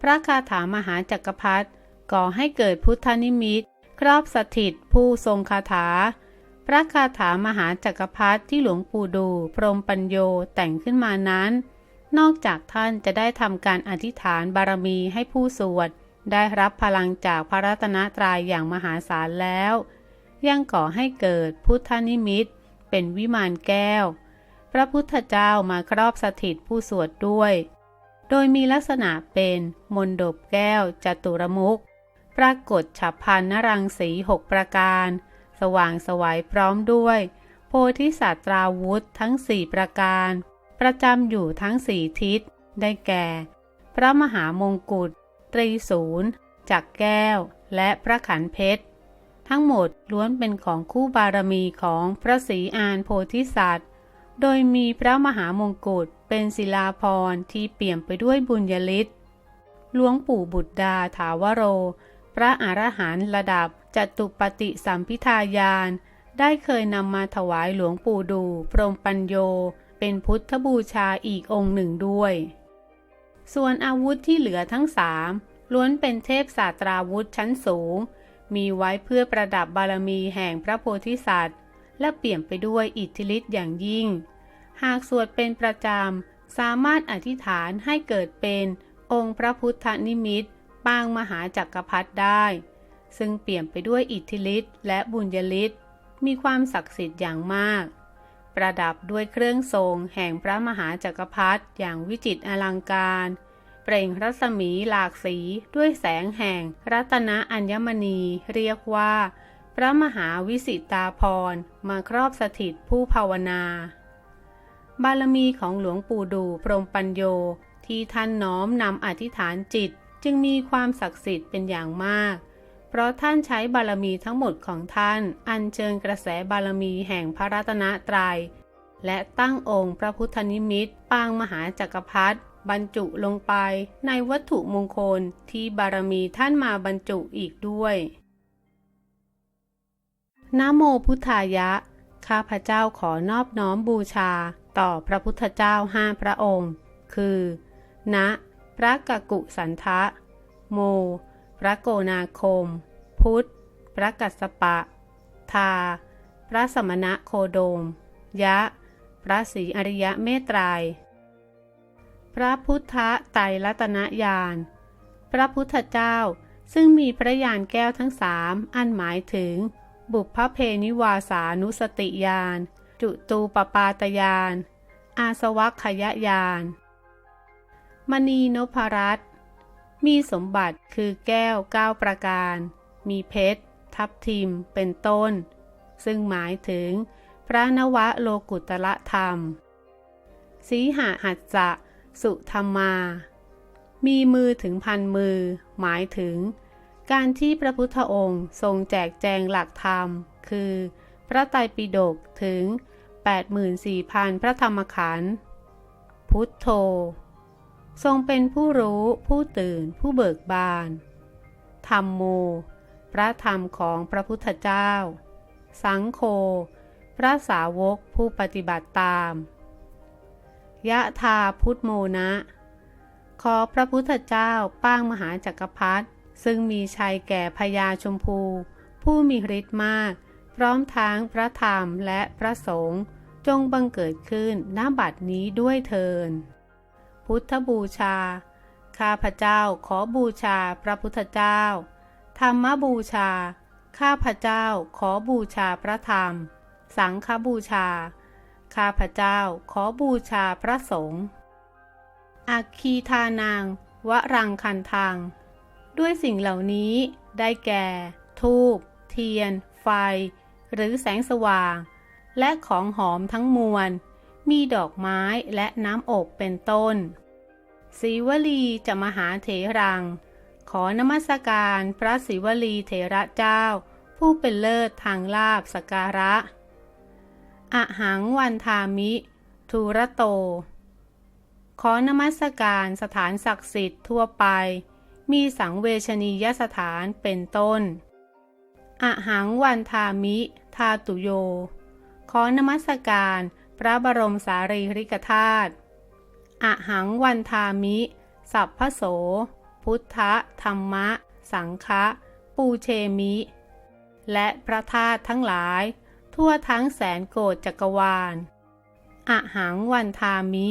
พระคาถามหาจักรพรรดิก่อให้เกิดพุทธนิมิต ครอบสถิตผู้ทรงคาถา พระคาถามหาจักรพรรดิที่หลวงปู่ดู พรหมปัญโยแต่งขึ้นมานั้น นอกจากท่านจะได้ทำการอธิษฐานบารมีให้ผู้สวด ได้รับพลังจากพระรัตนตรัยอย่างมหาศาลแล้ว ยังก่อให้เกิดพุทธนิมิต เป็นวิมานแก้ว พระพุทธเจ้ามาครอบสถิตผู้สวดด้วย โดยมีลักษณะเป็น มนดบแก้วจตุรมุขปรากฏฉับพันนรังสีหกประการ สว่างสวัยพร้อมด้วย โพธิสัตราวุธทั้งสี่ประการ ประจำอยู่ทั้งสี่ทิศ ได้แก่ พระมหามงกุฎตรีศูนย์จักรแก้ว และพระขันเพชร ทั้งหมดล้วนเป็นของคู่บารมีของพระศรีอานโพธิสัตว์ โดยมีพระมหามงกุฎเป็นศิลาพรที่เปี่ยมไปด้วยบุญญาลิศหลวงปู่บุตรดาถาวโร พระอรหันต์ระดับจตุปฏิสัมพิทายาน ได้เคยนำมาถวายหลวงปู่ดู พรมปัญโย เป็นพุทธบูชาอีกองค์หนึ่งด้วย ส่วนอาวุธที่เหลือทั้งสามล้วนเป็นเทพศาสตราวุธชั้นสูง มีไว้เพื่อประดับบารมีแห่งพระโพธิสัตว์ และเปี่ยมไปด้วยอิทธิฤทธิ์อย่างยิ่ง หากสวดเป็นประจำ สามารถอธิษฐานให้เกิดเป็นองค์พระพุทธนิมิตปางมหาจักรพรรดิได้ ซึ่งเปี่ยมไปด้วยอิทธิฤทธิ์และบุญญฤทธิ์มีความศักดิ์สิทธิ์อย่างมาก ประดับด้วยเครื่องทรงแห่งพระมหาจักรพรรดิอย่างวิจิตรอลังการ เปล่งรัศมีหลากสีด้วยแสงแห่งรัตนอัญมณีเรียกว่า พระมหาวิสิตาพรมาครอบสถิตผู้ภาวนา บารมีของหลวงปู่ดูพรมปัญโยที่ท่านน้อมนำอธิษฐานจิตจึงมีความศักดิ์สิทธิ์เป็นอย่างมาก เพราะท่านใช้บารมีทั้งหมดของท่าน อัญเชิญกระแสบารมีแห่งพระรัตนตรยัย และตั้งองค์พระพุทธนิมิตปางมหาจักรพรรดิบรรจุลงไปในวัตถุมงคลที่บารมีท่านมาบรรจุอีกด้วยนะโมพุทธายะ ข้าพเจ้าขอนอบน้อมบูชา ต่อพระพุทธเจ้าห้าพระองค์ คือ ณ พระกกุสันทะ โม พระโกนาคม พุทธ พระกัสสปะ ทา พระสมณะโคโดม ยะ พระศรีอริยะเมตไตรยพระพุทธไตรรัตนญาณ พระพุทธเจ้าซึ่งมีพระญาณแก้วทั้งสามอันหมายถึง บุพพเพนิวาสานุสติญาณ จุตูปปาตญาณอาสวัคขยญาณมณีนพรัตมีสมบัติคือแก้วเก้าประการ มีเพชร ทับทิม เป็นต้น ซึ่งหมายถึงพระนวะโลกุตละธรรม สีหะหัสสะสุธรรมา มีมือถึงพันมือ หมายถึง การที่พระพุทธองค์ทรงแจกแจงหลักธรรม คือ พระไตรปิฎกถึง 84,000 พระธรรมขันธ์พุทโธ ทรงเป็นผู้รู้ผู้ตื่นผู้เบิกบาน ธรรมโม พระธรรมของพระพุทธเจ้า สังโฆพระสาวกผู้ปฏิบัติตาม ยะธาพุทธโมนะ ขอพระพุทธเจ้าป้างมหาจักรพรรดิซึ่งมีชัยแก่พญาชมพู ผู้มีฤทธิ์มาก ร้อมทั้งพระธรรมและพระสงฆ์จงบังเกิดขึ้นณบัดนี้ด้วยเทิน พุทธบูชา ข้าพเจ้าขอบูชาพระพุทธเจ้า ธรรมบูชา ข้าพเจ้าขอบูชาพระธรรม สังฆบูชา ข้าพเจ้าขอบูชาพระสงฆ์อักคีทานางวรังคันทางด้วยสิ่งเหล่านี้ได้แก่ ทูบ เทียน ไฟ หรือแสงสว่าง และของหอมทั้งมวล มีดอกไม้และน้ำอบเป็นต้นศีวลีจะมหาเถรัง ขอนมัสการพระศิวลีเถระเจ้า ผู้เป็นเลิศทางลาบสการะอหังวันทามิ ทูระโต ขอนมัสการสถานศักดิ์สิทธิ์ทั่วไป มีสังเวชนียสถานเป็นต้นอหังวันทามิ ทาตุโย ขอนมัสการพระบรมสารีริกธาตุอหังวันทามิ สัพพโส พุทธธรรมะ สังฆะปูเชมิ และพระธาตุทั้งหลาย ทั่วทั้งแสนโกฏจักรวาลอหังวันทามิ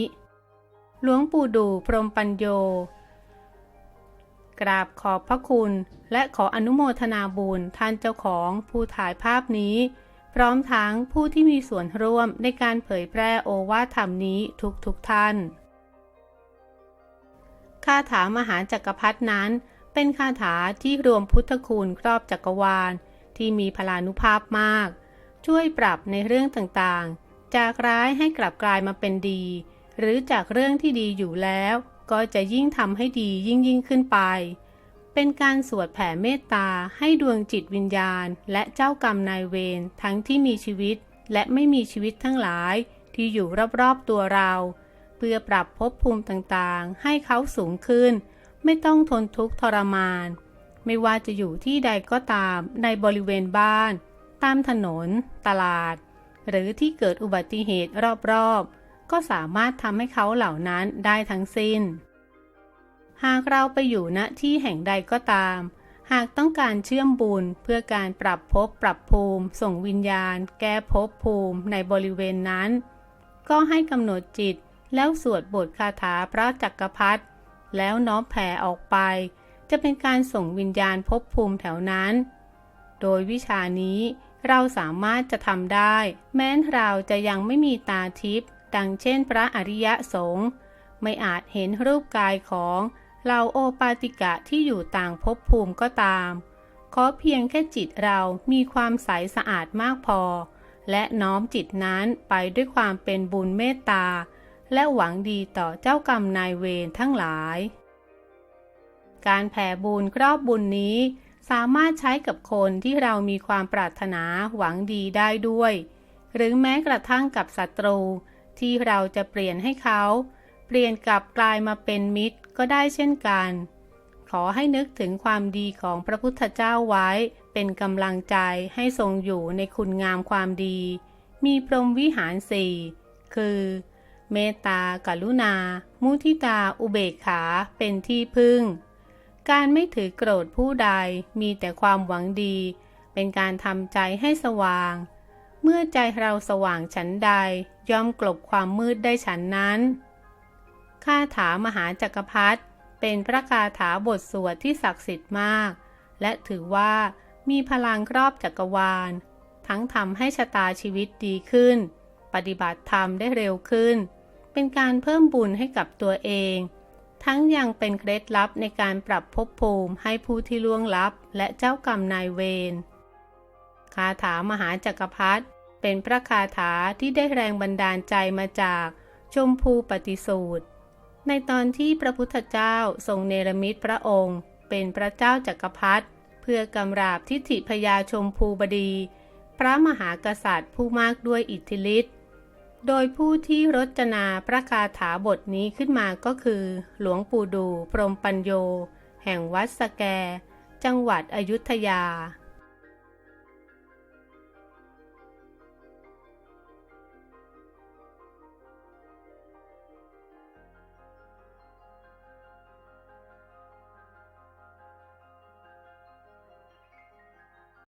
หลวงปู่ดูพรหมปัญโย กราบขอบพระคุณ และขออนุโมทนาบุญท่านเจ้าของผู้ถ่ายภาพนี้ พร้อมทั้งผู้ที่มีส่วนร่วมในการเผยแพร่โอวาทธรรมนี้ทุกๆท่านคาถามหาจักรพรรดนั้น เป็นคาถาที่รวมพุทธคุณครอบจักรวาล ที่มีพลานุภาพมาก ช่วยปรับในเรื่องต่างๆ จากร้ายให้กลับกลายมาเป็นดี หรือจากเรื่องที่ดีอยู่แล้ว ก็จะยิ่งทำให้ดียิ่งยิ่งขึ้นไป เป็นการสวดแผ่เมตตาให้ดวงจิตวิญญาณ และเจ้ากรรมนายเวรทั้งที่มีชีวิตและไม่มีชีวิตทั้งหลายที่อยู่รอบๆตัวเรา เพื่อปรับภพภูมิต่างๆ ให้เขาสูงขึ้น ไม่ต้องทนทุกข์ทรมาน ไม่ว่าจะอยู่ที่ใดก็ตามในบริเวณบ้าน ตามถนน ตลาด หรือที่เกิดอุบัติเหตุรอบๆ ก็สามารถทำให้เขาเหล่านั้นได้ทั้งสิ้น หากเราไปอยู่ณที่แห่งใดก็ตาม หากต้องการเชื่อมบุญเพื่อการปรับภพปรับภูมิ ส่งวิญญาณ แก้ภพภูมิในบริเวณนั้น ก็ให้กำหนดจิตแล้วสวดบทคาถาพระจักรพรรดิแล้วน้อมแผ่ออกไป จะเป็นการส่งวิญญาณภพภูมิแถวนั้น โดยวิชานี้เราสามารถจะทำได้ แม้นเราจะยังไม่มีตาทิพย์ ดังเช่นพระอริยสงฆ์ไม่อาจเห็นรูปกายของเราโอปาติกะที่อยู่ต่างภพภูมิก็ตาม ขอเพียงแค่จิตเรามีความใสสะอาดมากพอ และน้อมจิตนั้นไปด้วยความเป็นบุญเมตตา และหวังดีต่อเจ้ากรรมนายเวรทั้งหลาย การแผ่บุญครอบบุญนี้ สามารถใช้กับคนที่เรามีความปรารถนาหวังดีได้ด้วย หรือแม้กระทั่งกับศัตรู ที่เราจะเปลี่ยนให้เขา เปลี่ยนกลับกลายมาเป็นมิตรก็ได้เช่นกัน ขอให้นึกถึงความดีของพระพุทธเจ้าไว้เป็นกำลังใจให้ทรงอยู่ในคุณงามความดี มีพรหมวิหารสี่คือ เมตตา กรุณา มุทิตา อุเบกขา เป็นที่พึ่ง การไม่ถือโกรธผู้ใดมีแต่ความหวังดี เป็นการทำใจให้สว่าง เมื่อใจเราสว่างฉันใดย่อมกลบความมืดได้ฉันนั้นคาถามหาจักรพรรดิเป็นพระคาถาบทสวดที่ศักดิ์สิทธิ์มาก และถือว่ามีพลังครอบจักรวาล ทั้งทำให้ชะตาชีวิตดีขึ้น ปฏิบัติธรรมได้เร็วขึ้น เป็นการเพิ่มบุญให้กับตัวเอง ทั้งยังเป็นเคล็ดลับในการปรับภพภูมิให้ผู้ที่ล่วงลับและเจ้ากรรมนายเวร คาถามหาจักรพรรดิเป็นพระคาถาที่ได้แรงบันดาลใจมาจากชมพูปฏิสูตร ในตอนที่พระพุทธเจ้าทรงเนรมิตพระองค์ เป็นพระเจ้าจักรพรรดิเพื่อกำราบทิฏฐิพยาชมพูบดี พระมหากษัตริย์ผู้มากด้วยอิทธิฤทธิ์โดยผู้ที่รจนาพระคาถาบทนี้ขึ้นมาก็คือ หลวงปู่ดู พรหมปัญโย แห่งวัดสแก จังหวัดอยุธยา